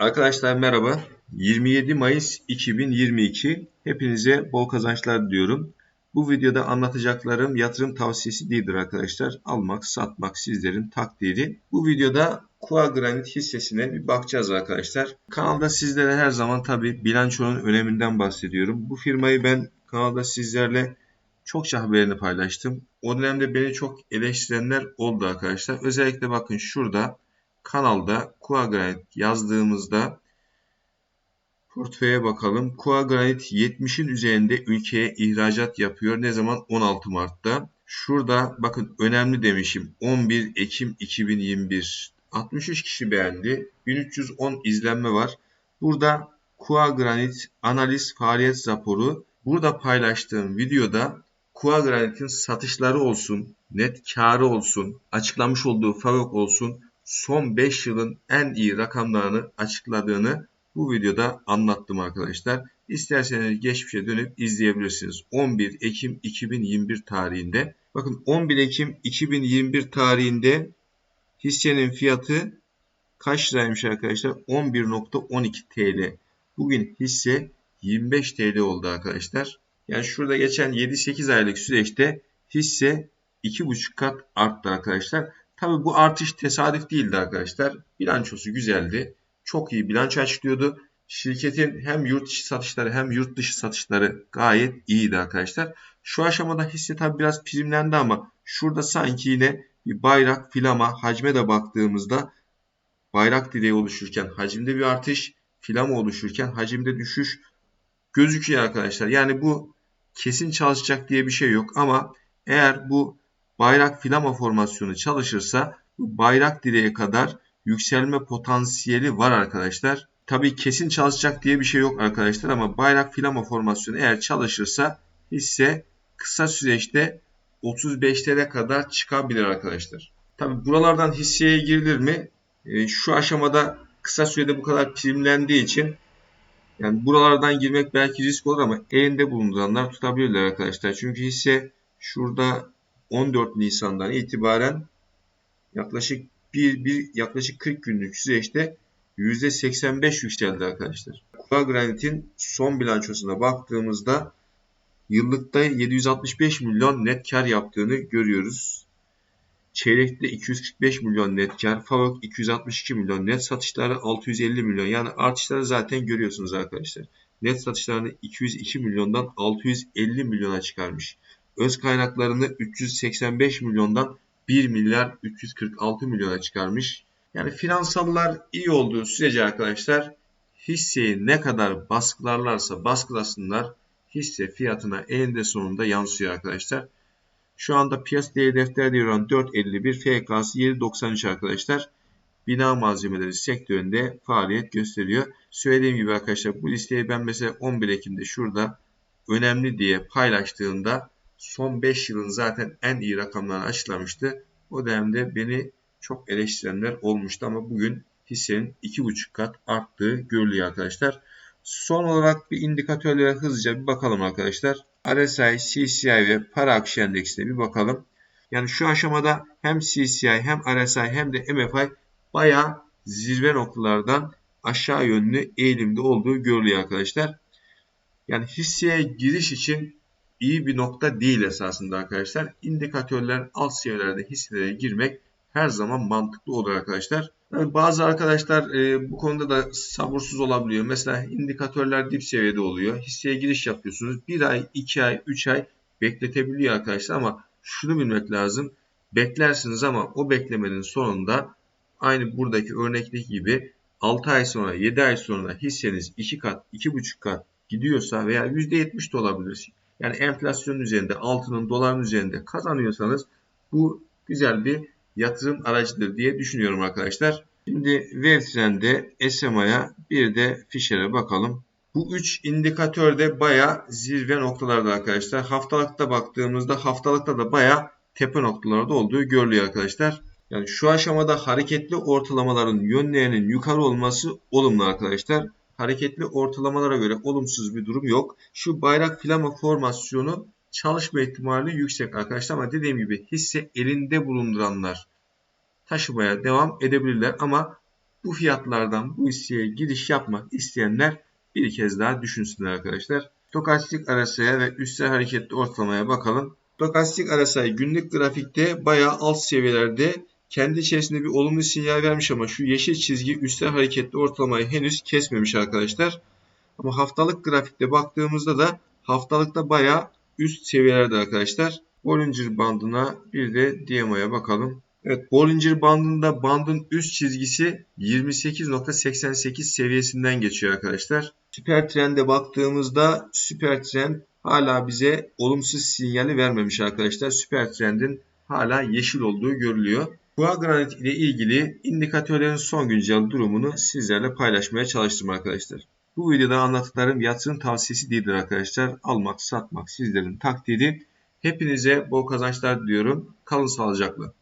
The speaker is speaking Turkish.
Arkadaşlar merhaba. 27 Mayıs 2022. Hepinize bol kazançlar diliyorum. Bu videoda anlatacaklarım yatırım tavsiyesi değildir arkadaşlar. Almak, satmak sizlerin takdiri. Bu videoda Kua Granit hissesine bir bakacağız arkadaşlar. Kanalda sizlere her zaman tabi bilançonun öneminden bahsediyorum. Bu firmayı ben kanalda sizlerle çokça haberini paylaştım. O dönemde beni çok eleştirenler oldu arkadaşlar. Özellikle bakın şurada kanalda Kua Granit yazdığımızda portföye bakalım. Kua Granit 70'in üzerinde ülkeye ihracat yapıyor. Ne zaman? 16 Mart'ta. Şurada bakın önemli demişim. 11 Ekim 2021. 63 kişi beğendi. 1310 izlenme var. Burada Kua Granit analiz faaliyet raporu. Burada paylaştığım videoda Kua Granit'in satışları olsun, net karı olsun, açıklamış olduğu FAVÖK olsun son 5 yılın en iyi rakamlarını açıkladığını bu videoda anlattım arkadaşlar. İsterseniz geçmişe dönüp izleyebilirsiniz. 11 Ekim 2021 tarihinde. Bakın 11 Ekim 2021 tarihinde hissenin fiyatı kaç liraymış arkadaşlar? 11.12 TL. Bugün hisse 25 TL oldu arkadaşlar. Yani şurada geçen 7-8 aylık süreçte hisse 2,5 kat arttı arkadaşlar. Tabi bu artış tesadüf değildi arkadaşlar. Bilançosu güzeldi. Çok iyi bilanço açıklıyordu. Şirketin hem yurt içi satışları hem yurt dışı satışları gayet iyiydi arkadaşlar. Şu aşamada hisse tabi biraz primlendi ama şurada sanki yine bir bayrak filama hacme de baktığımızda bayrak direği oluşurken hacimde bir artış, filama oluşurken hacimde düşüş gözüküyor arkadaşlar. Yani bu kesin çalışacak diye bir şey yok ama eğer bu bayrak filama formasyonu çalışırsa bayrak direğe kadar yükselme potansiyeli var arkadaşlar. Tabii kesin çalışacak diye bir şey yok arkadaşlar ama bayrak filama formasyonu eğer çalışırsa hisse kısa süreçte 35'lere kadar çıkabilir arkadaşlar. Tabii buralardan hisseye girilir mi? E, şu aşamada kısa sürede bu kadar primlendiği için yani buralardan girmek belki risk olur ama elinde bulunduranlar tutabilirler arkadaşlar. Çünkü hisse şurada 14 Nisan'dan itibaren yaklaşık bir, bir yaklaşık 40 günlük süreçte %85 yükseldi arkadaşlar. Kura Granit'in son bilançosuna baktığımızda yıllıkta 765 milyon net kar yaptığını görüyoruz. Çeyrekte 245 milyon net kar, FAVÖK 262 milyon, net satışları 650 milyon. Yani artışları zaten görüyorsunuz arkadaşlar. Net satışlarını 202 milyondan 650 milyona çıkarmış. Öz kaynaklarını 385 milyondan 1 milyar 346 milyona çıkarmış. Yani finansallar iyi olduğu sürece arkadaşlar hisseyi ne kadar baskılarlarsa baskılasınlar hisse fiyatına eninde sonunda yansıyor arkadaşlar. Şu anda piyasa değeri defter değeri oran 4.51 FK'sı 7.93 arkadaşlar. Bina malzemeleri sektöründe faaliyet gösteriyor. Söylediğim gibi arkadaşlar bu listeyi ben mesela 11 Ekim'de şurada önemli diye paylaştığımda son 5 yılın zaten en iyi rakamlarını açıklamıştı. O dönemde beni çok eleştirenler olmuştu ama bugün hissenin 2,5 kat arttığı görülüyor arkadaşlar. Son olarak bir indikatörlere hızlıca bir bakalım arkadaşlar. RSI, CCI ve para akışı endeksine bir bakalım. Yani şu aşamada hem CCI hem RSI hem de MFI bayağı zirve noktalardan aşağı yönlü eğilimde olduğu görülüyor arkadaşlar. Yani hisseye giriş için iyi bir nokta değil esasında arkadaşlar. İndikatörler alt seviyelerde hisselere girmek her zaman mantıklı olur arkadaşlar. Yani bazı arkadaşlar e, bu konuda da sabırsız olabiliyor. Mesela indikatörler dip seviyede oluyor. Hisseye giriş yapıyorsunuz. Bir ay, iki ay, üç ay bekletebiliyor arkadaşlar ama şunu bilmek lazım. Beklersiniz ama o beklemenin sonunda aynı buradaki örnekteki gibi 6 ay sonra 7 ay sonra hisseniz 2 kat 2,5 kat gidiyorsa veya %70 de olabilir. Yani enflasyon üzerinde altının doların üzerinde kazanıyorsanız bu güzel bir yatırım aracıdır diye düşünüyorum arkadaşlar. Şimdi Webtrend'e, SMA'ya bir de Fisher'e bakalım. Bu üç indikatör de baya zirve noktalarda arkadaşlar. Haftalıkta baktığımızda haftalıkta da baya tepe noktalarda olduğu görülüyor arkadaşlar. Yani şu aşamada hareketli ortalamaların yönlerinin yukarı olması olumlu arkadaşlar. Hareketli ortalamalara göre olumsuz bir durum yok. Şu bayrak flama formasyonu çalışma ihtimali yüksek arkadaşlar ama dediğim gibi hisse elinde bulunduranlar taşımaya devam edebilirler ama Bu fiyatlardan bu hisseye giriş yapmak isteyenler bir kez daha düşünsünler arkadaşlar. Stokastik arasaya ve üstel hareketli ortalamaya bakalım. Stokastik arasay günlük grafikte bayağı alt seviyelerde kendi içerisinde bir olumlu sinyal vermiş ama şu yeşil çizgi üstel hareketli ortalamayı henüz kesmemiş arkadaşlar. Ama haftalık grafikte baktığımızda da haftalıkta bayağı üst seviyelerde arkadaşlar. Bollinger bandına bir de DMA'ya bakalım. Evet Bollinger bandında bandın üst çizgisi 28.88 seviyesinden geçiyor arkadaşlar. Süper trende baktığımızda süper trend hala bize olumsuz sinyali vermemiş arkadaşlar. Süper trendin hala yeşil olduğu görülüyor. Boğa granit ile ilgili indikatörlerin son güncel durumunu sizlerle paylaşmaya çalıştım arkadaşlar. Bu videoda anlattıklarım yatırım tavsiyesi değildir arkadaşlar. Almak, satmak sizlerin takdiri. Hepinize bol kazançlar diliyorum. Kalın sağlıcakla.